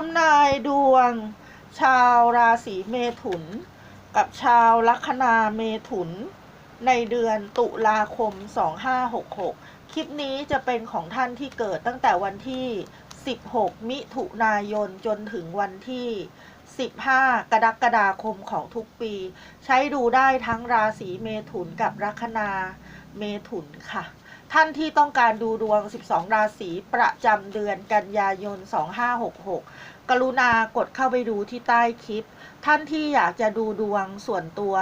ทำนายดวง ชาวราศีเมถุน กับชาวลัคนาเมถุน ในเดือนตุลาคม 2566 คลิปนี้จะเป็นของท่านที่เกิดตั้งแต่วันที่ 16 มิถุนายนจนถึงวันที่ 15 กรกฎาคมของทุกปี ใช้ดูได้ทั้งราศีเมถุนกับลัคนาเมถุนค่ะ ท่านที่ต้องการดูดวง 12 ราศีประจำเดือนกันยายน 2566 กรุณากดเข้าไปดูที่ใต้คลิป ท่านที่อยากจะดูดวงส่วนตัว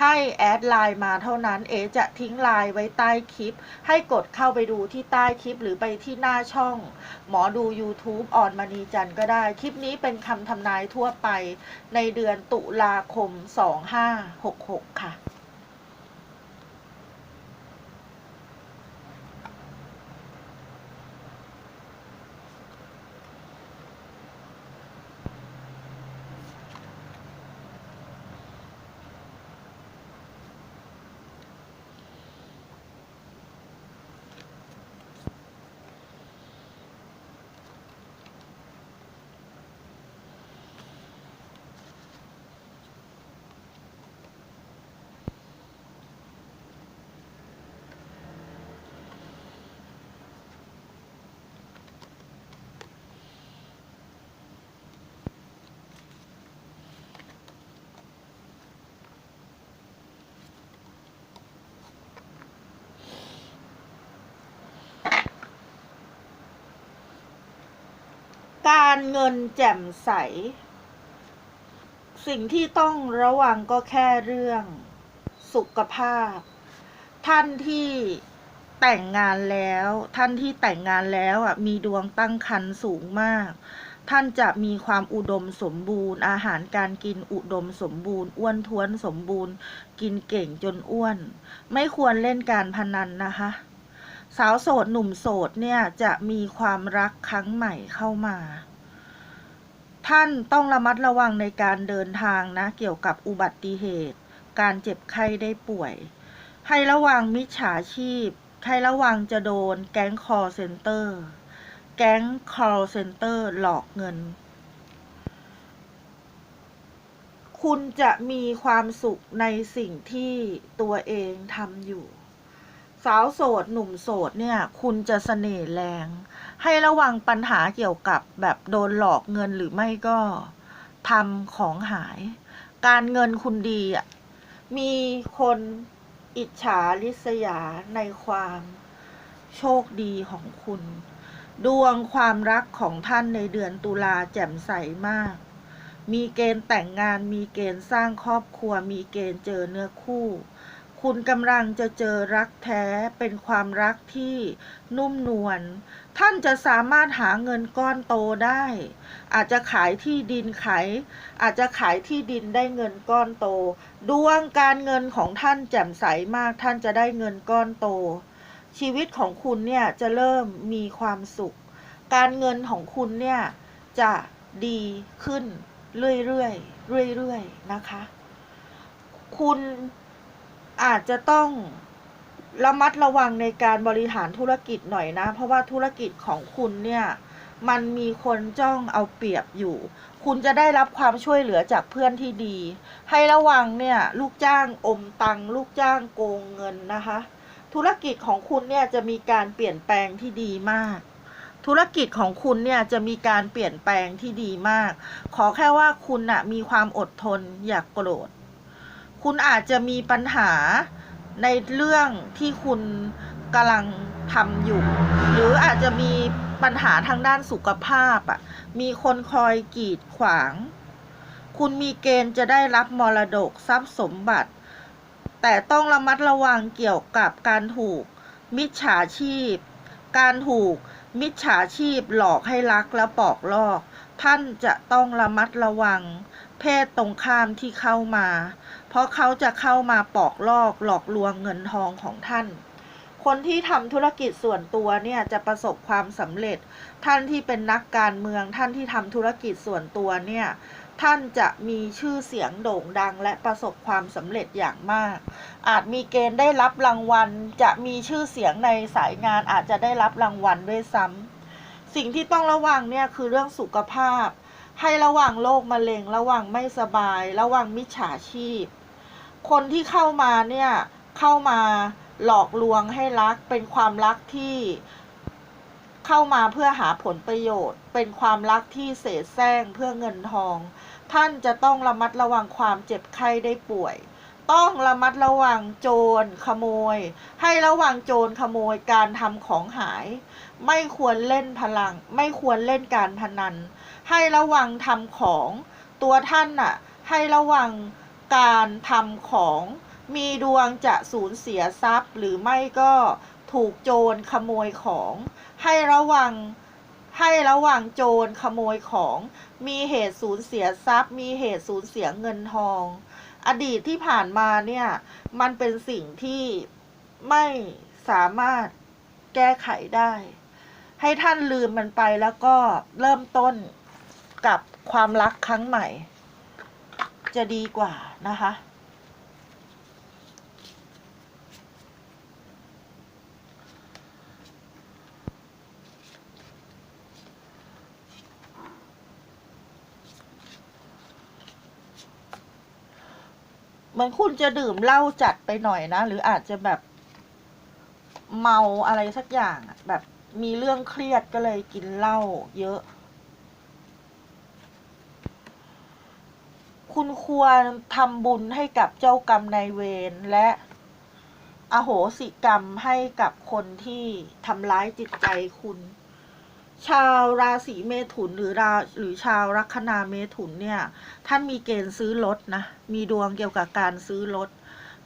ให้แอดไลน์มาเท่านั้น เอจะทิ้งไลน์ไว้ใต้คลิป ให้กดเข้าไปดูที่ใต้คลิป หรือไปที่หน้าช่อง หมอดู YouTube ออนมณีจันก็ได้ คลิปนี้เป็นคำทำนายทั่วไปในเดือนตุลาคม 2566 ค่ะ การเงินแจ่มใส สิ่งที่ต้องระวังก็แค่เรื่องสุขภาพ ท่านที่แต่งงานแล้ว ท่านที่แต่งงานแล้วอะมีดวงตั้งครรภ์สูงมาก ท่านจะมีความอุดมสมบูรณ์ อาหารการกินอุดมสมบูรณ์ อ้วนท้วนสมบูรณ์ กินเก่งจนอ้วน ไม่ควรเล่นการพนันนะคะ สาวโสดหนุ่มโสดเนี่ยจะมีความรักครั้งใหม่เข้ามา ท่านต้องระมัดระวังในการเดินทางนะ เกี่ยวกับอุบัติเหตุ การเจ็บไข้ได้ป่วย ให้ระวังมิจฉาชีพ ให้ระวังจะโดนแก๊งคอเซนเตอร์ แก๊งคอเซนเตอร์หลอกเงิน คุณจะมีความสุขในสิ่งที่ตัวเองทำอยู่ สาวโสดหนุ่มโสดเนี่ย คุณจะเสน่ห์แรง ให้ระวังปัญหาเกี่ยวกับแบบโดนหลอกเงินหรือไม่ก็ทำของหาย การเงินคุณดีอะมีคนอิจฉาริษยาในความโชคดีของคุณ ดวงความรักของท่านในเดือนตุลาแจ่มใสมาก มีเกณฑ์แต่งงานมีเกณฑ์สร้างครอบครัว มีเกณฑ์เจอเนื้อคู่ คุณกำลังจะเจอรักแท้เป็นความรักที่นุ่มนวล ท่านจะสามารถหาเงินก้อนโตได้ อาจจะขายที่ดินขาย อาจจะขายที่ดินได้เงินก้อนโต ดวงการเงินของท่านแจ่มใสมาก ท่านจะได้เงินก้อนโต ชีวิตของคุณเนี่ยจะเริ่มมีความสุข การเงินของคุณเนี่ยจะดีขึ้นเรื่อยๆเรื่อยๆนะคะ คุณ อาจจะต้องระมัดระวังในการบริหารธุรกิจหน่อยนะ เพราะว่าธุรกิจของคุณเนี่ย มันมีคนจ้องเอาเปรียบอยู่ คุณจะได้รับความช่วยเหลือจากเพื่อนที่ดี ให้ระวังเนี่ย ลูกจ้างอมตังลูกจ้างโกงเงินนะคะ ธุรกิจของคุณเนี่ยจะมีการเปลี่ยนแปลงที่ดีมาก ธุรกิจของคุณเนี่ยจะมีการเปลี่ยนแปลงที่ดีมาก ขอแค่ว่าคุณน่ะมีความอดทนอย่ากโกรธ คุณอาจจะมีปัญหาในเรื่องที่คุณกำลังทำอยู่ หรืออาจจะมีปัญหาทางด้านสุขภาพอะ มีคนคอยกีดขวาง คุณมีเกณฑ์จะได้รับมรดกทรัพย์สมบัติ แต่ต้องระมัดระวังเกี่ยวกับการถูกมิจฉาชีพ การถูกมิจฉาชีพหลอกให้รักและปอกลอก ท่านจะต้องระมัดระวัง เพศตรงข้ามที่เข้ามา เพราะเขาจะเข้ามาปอกลอกหลอกลวงเงินทองของท่าน คนที่ทำธุรกิจส่วนตัวเนี่ยจะประสบความสำเร็จ ท่านที่เป็นนักการเมือง ท่านที่ทำธุรกิจส่วนตัวเนี่ยท่านจะมีชื่อเสียงโด่งดังและประสบความสำเร็จอย่างมาก อาจมีเกณฑ์ได้รับรางวัล จะมีชื่อเสียงในสายงานอาจจะได้รับรางวัลด้วยซ้ำสิ่งที่ต้องระวังเนี่ยคือเรื่องสุขภาพ ให้ระวังโรคมะเร็ง ระวังไม่สบาย ระวังมิจฉาชีพ คนที่เข้ามาเนี่ยเข้ามาหลอกลวงให้รักเป็นความรักที่เข้ามาเพื่อหาผลประโยชน์ เป็นความรักที่เสแสร้งเพื่อเงินทอง ท่านจะต้องระมัดระวังความเจ็บไข้ได้ป่วย ต้องระมัดระวังโจรขโมย ให้ระวังโจรขโมยการทำของหาย ไม่ควรเล่นพลัง ไม่ควรเล่นการพนัน ให้ระวังทำของ ตัวท่านน่ะให้ระวังการทำของ มีดวงจะสูญเสียทรัพย์ หรือไม่ก็ถูกโจรขโมยของ ให้ระวังให้ระวังโจรขโมยของ มีเหตุสูญเสียทรัพย์ มีเหตุสูญเสียเงินทอง อดีตที่ผ่านมาเนี่ย มันเป็นสิ่งที่ไม่สามารถแก้ไขได้ ให้ท่านลืมมันไปแล้วก็เริ่มต้น กับความรักครั้งใหม่ จะดีกว่านะคะ เหมือนคุณจะดื่มเหล้าจัดไปหน่อยนะ หรืออาจจะแบบเมาอะไรสักอย่างแบบมีเรื่องเครียดก็เลยกินเหล้าเยอะ คุณควรทำบุญให้กับเจ้ากรรมนายเวรและอโหสิกรรมให้กับคนที่ทำร้ายจิตใจคุณ ชาวราศีเมถุนหรือราหรือชาวลัคนาเมถุนเนี่ย ท่านมีเกณฑ์ซื้อรถนะ มีดวงเกี่ยวกับการซื้อรถ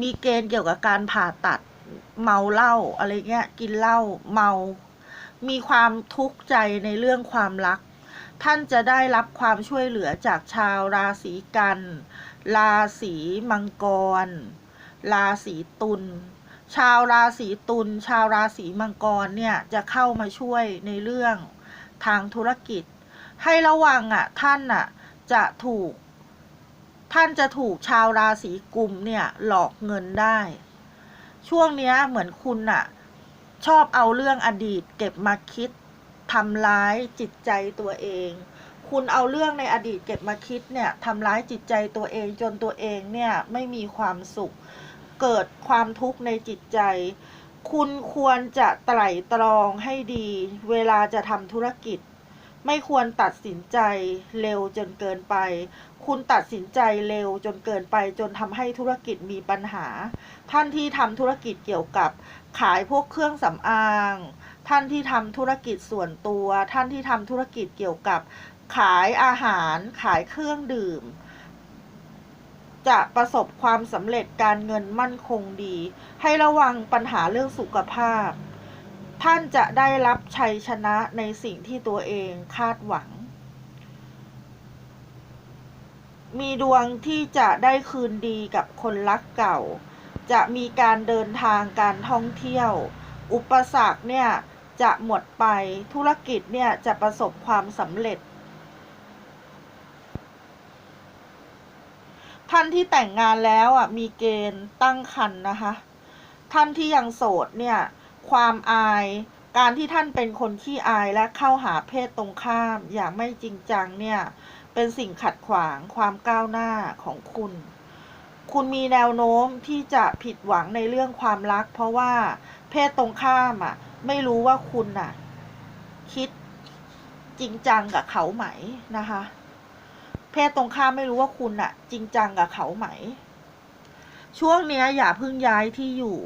มีเกณฑ์เกี่ยวกับการผ่าตัด เมาเหล้าอะไรเงี้ย กินเหล้าเมา มีความทุกข์ใจในเรื่องความรัก ท่านจะได้รับความช่วยเหลือจากชาวราศีกัน ราศีมังกร ราศีตุล ชาวราศีตุล ชาวราศีมังกรเนี่ยจะเข้ามาช่วยในเรื่องทางธุรกิจ ให้ระวังอะท่านอะจะถูก ท่านจะถูกชาวราศีกุมเนี่ยหลอกเงินได้ ช่วงเนี้ยเหมือนคุณน่ะชอบเอาเรื่องอดีตเก็บมาคิด ทำร้ายจิตใจตัวเอง คุณเอาเรื่องในอดีตเก็บมาคิดเนี่ยทำร้ายจิตใจตัวเองจนตัวเองเนี่ยไม่มีความสุข เกิดความทุกข์ในจิตใจ คุณควรจะไตร่ตรองให้ดี เวลาจะทำธุรกิจ ไม่ควรตัดสินใจเร็วจนเกินไป คุณตัดสินใจเร็วจนเกินไป จนทำให้ธุรกิจมีปัญหา ท่านที่ทำธุรกิจเกี่ยวกับขายพวกเครื่องสำอาง ท่านที่ทำธุรกิจส่วนตัว ท่านที่ทำธุรกิจเกี่ยวกับขายอาหาร ขายเครื่องดื่ม จะประสบความสำเร็จการเงินมั่นคงดี ให้ระวังปัญหาเรื่องสุขภาพ ท่านจะได้รับชัยชนะในสิ่งที่ตัวเองคาดหวัง มีดวงที่จะได้คืนดีกับคนรักเก่า จะมีการเดินทางการท่องเที่ยว อุปสรรคเนี่ย จะหมดไปธุรกิจเนี่ยจะประสบความสำเร็จ ท่านที่แต่งงานแล้วอะมีเกณฑ์ตั้งครรภ์นะคะ ท่านที่ยังโสดเนี่ยความอายการที่ท่านเป็นคนขี้อายและเข้าหาเพศตรงข้ามอย่างไม่จริงจังเนี่ยเป็นสิ่งขัดขวางความก้าวหน้าของคุณ คุณมีแนวโน้มที่จะผิดหวังในเรื่องความรัก เพราะว่าเพศตรงข้ามอะ ไม่รู้ว่าคุณน่ะ คิดจริงจังกับเขาไหมนะคะ เพศตรงข้ามไม่รู้ว่าคุณน่ะ จริงจังกับเขาไหม ช่วงเนี้ย อย่าเพิ่งย้ายที่อยู่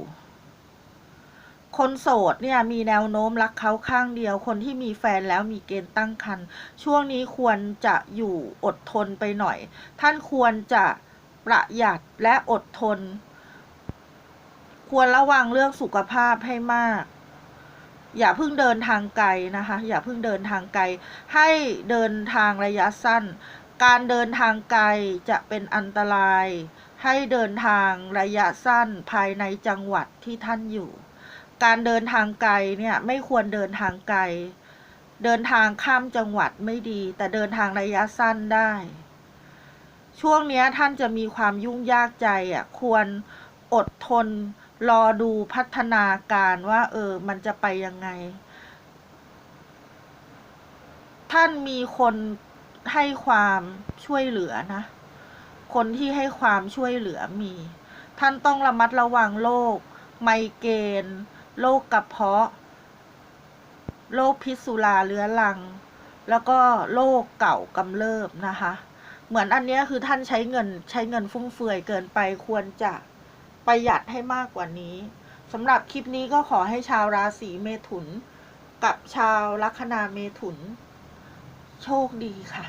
คนโสดเนี่ย มีแนวโน้มรักเขาข้างเดียว คนที่มีแฟนแล้วมีเกณฑ์ตั้งครรภ์ช่วงนี้ควรจะอยู่อดทนไปหน่อย ท่านควรจะประหยัดและอดทน ควรระวังเรื่องสุขภาพให้มาก อย่าเพิ่งเดินทางไกลนะคะ อย่าเพิ่งเดินทางไกล ให้เดินทางระยะสั้น การเดินทางไกลจะเป็นอันตราย ให้เดินทางระยะสั้นภายในจังหวัดที่ท่านอยู่ การเดินทางไกลเนี่ยไม่ควรเดินทางไกล เดินทางข้ามจังหวัดไม่ดี แต่เดินทางระยะสั้นได้ ช่วงนี้ท่านจะมีความยุ่งยากใจอะ ควรอดทน รอดูพัฒนาการว่า เออ มันจะไปยังไง ท่านมีคนให้ความช่วยเหลือนะ คนที่ให้ความช่วยเหลือมี ท่านต้องระมัดระวังโรคไมเกรนโรคกระเพาะโรคพิษสุราเรื้อรัง แล้วก็โรคเก่ากำเริบนะคะ เหมือนอันนี้คือท่านใช้เงินใช้เงินฟุ่มเฟือยเกินไปควรจะ ประหยัดให้มากกว่านี้สำหรับคลิปนี้ก็ขอให้ชาวราศีเมถุน กับชาวลัคนาเมถุน โชคดีค่ะ